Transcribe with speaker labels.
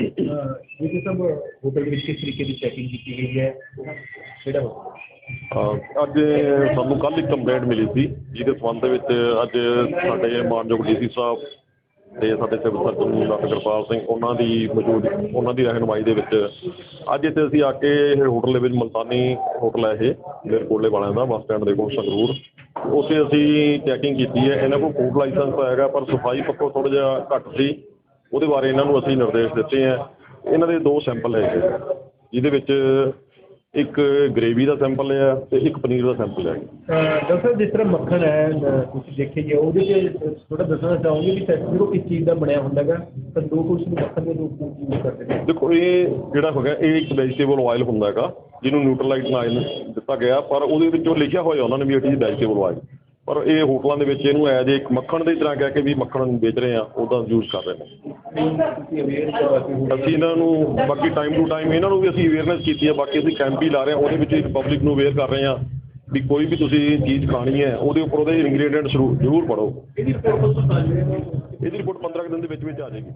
Speaker 1: ਇਹ ਸਭ ਹੋਟਲ ਵਿੱਚ ਕਿਸ ਤਰੀਕੇ ਦੀ ਚੈਕਿੰਗ ਕੀਤੀ ਗਈ ਹੈ? ਕਿਹੜਾ
Speaker 2: ਅਹ ਅੱਜ ਸਾਨੂੰ ਕੱਲ੍ਹ ਇੱਕ ਕੰਪਲੇਂਟ ਮਿਲੀ ਸੀ, ਜਿਹਦੇ ਸੰਬੰਧ ਵਿੱਚ ਅੱਜ ਸਾਡੇ ਮਾਨਯੋਗ ਡੀਸੀ ਸਾਹਿਬ ਤੇ ਸਾਡੇ civil surgeon doctor Kirpal Singh, ਉਹਨਾਂ ਦੀ ਮੌਜੂਦ, ਉਹਨਾਂ ਦੀ ਰਹਿਨੁਮਾਈ ਦੇ ਵਿੱਚ ਅੱਜ ਇੱਥੇ ਅਸੀਂ ਆ ਕੇ ਇਹ ਹੋਟਲ ਦੇ ਵਿੱਚ ਮਲਤਾਨੀ ਹੋਟਲ ਹੈ ਇਹ ਮੇਰਕੋਟਲੇ ਵਾਲਿਆਂ ਦਾ, ਬੱਸ ਸਟੈਂਡ ਦੇ ਕੋਲ ਸੰਗਰੂਰ। ਉੱਥੇ ਅਸੀਂ ਚੈਕਿੰਗ ਕੀਤੀ ਹੈ, ਇਹਨਾਂ ਕੋਲ ਫੂਡ ਲਾਇਸੈਂਸ ਤਾਂ ਹੈਗਾ, ਪਰ ਸਫ਼ਾਈ ਪੱਖੋਂ ਥੋੜ੍ਹਾ ਜਿਹਾ ਘੱਟ ਸੀ। ਉਹਦੇ ਬਾਰੇ ਇਹਨਾਂ ਨੂੰ ਅਸੀਂ ਨਿਰਦੇਸ਼ ਦਿੱਤੇ ਹੈ ਇਹਨਾਂ ਦੇ ਦੋ ਸੈਂਪਲ ਹੈਗੇ ਜਿਹਦੇ ਵਿੱਚ ਇੱਕ ਗ੍ਰੇਵੀ ਦਾ ਸੈਂਪਲ ਹੈ ਤੇ ਇੱਕ ਪਨੀਰ ਦਾ ਸੈਂਪਲ ਹੈ
Speaker 1: ਡਾਕਟਰ ਸਾਹਿਬ ਜਿਸ ਤਰ੍ਹਾਂ ਮੱਖਣ ਹੈ ਤੁਸੀਂ ਦੇਖਿਆ ਜੀ ਉਹਦੇ ਤੇ ਥੋੜਾ ਦੱਸਣਾ ਚਾਹੋਗੇ ਵੀ ਸੈਕਟਰ ਕਿਸ ਚੀਜ਼ ਦਾ ਬਣਿਆ ਹੁੰਦਾ ਹੈਗਾ? ਤਾਂ ਦੋ ਕੁਝ ਨੂੰ ਮੱਖਣ ਦੇ ਰੂਪ ਵਿੱਚ ਯੂਜ਼ ਕਰਦੇ ਨੇ।
Speaker 2: ਦੇਖੋ ਇਹ ਜਿਹੜਾ ਹੈਗਾ ਇਹ ਇੱਕ ਵੈਜੀਟੇਬਲ ਆਇਲ ਹੁੰਦਾ ਹੈਗਾ ਜਿਹਨੂੰ ਨਿਊਟਰਲਾਈਟ ਆਇਲ ਦਿੱਤਾ ਗਿਆ ਪਰ ਉਹਦੇ ਵਿੱਚੋਂ ਲਿਖਿਆ ਹੋਇਆ ਉਹਨਾਂ ਨੇ ਵੀ ਇਟ ਇਜ਼ ਵੈਜੀਟੇਬਲ ਆਇਲ ਪਰ ਇਹ ਹੋਟਲਾਂ ਦੇ ਵਿੱਚ ਇਹਨੂੰ ਐਜ ਇੱਕ ਮੱਖਣ ਦੀ ਤਰ੍ਹਾਂ ਕਹਿ ਕੇ ਵੀ ਮੱਖਣ ਵੇਚ ਰਹੇ ਆ ਉਹਦਾ ਯੂਜ਼ ਕਰ ਰਹੇ ਨੇ ਅਸੀਂ ਇਹਨਾਂ ਨੂੰ ਬਾਕੀ ਟਾਈਮ ਟੂ ਟਾਈਮ ਇਹਨਾਂ ਨੂੰ ਵੀ ਅਸੀਂ ਅਵੇਅਰਨੈਸ ਕੀਤੀ ਹੈ ਬਾਕੀ ਅਸੀਂ ਕੈਂਪ ਵੀ ਲਾ ਰਹੇ ਹਾਂ, ਉਹਦੇ ਵਿੱਚ ਪਬਲਿਕ ਨੂੰ ਅਵੇਅਰ ਕਰ ਰਹੇ ਹਾਂ ਵੀ ਕੋਈ ਵੀ ਤੁਸੀਂ ਚੀਜ਼ ਖਾਣੀ ਹੈ, ਉਹਦੇ ਉੱਪਰ ਉਹਦੇ ਇੰਗਰੀਡੀਐਂਟ ਜ਼ਰੂਰ ਪੜੋ
Speaker 1: ਇਹਦੀ ਰਿਪੋਰਟ
Speaker 2: ਇਹਦੀ ਰਿਪੋਰਟ 15 ਕੁ ਦਿਨ ਦੇ ਵਿੱਚ ਵਿੱਚ ਆ ਜਾਏਗੀ।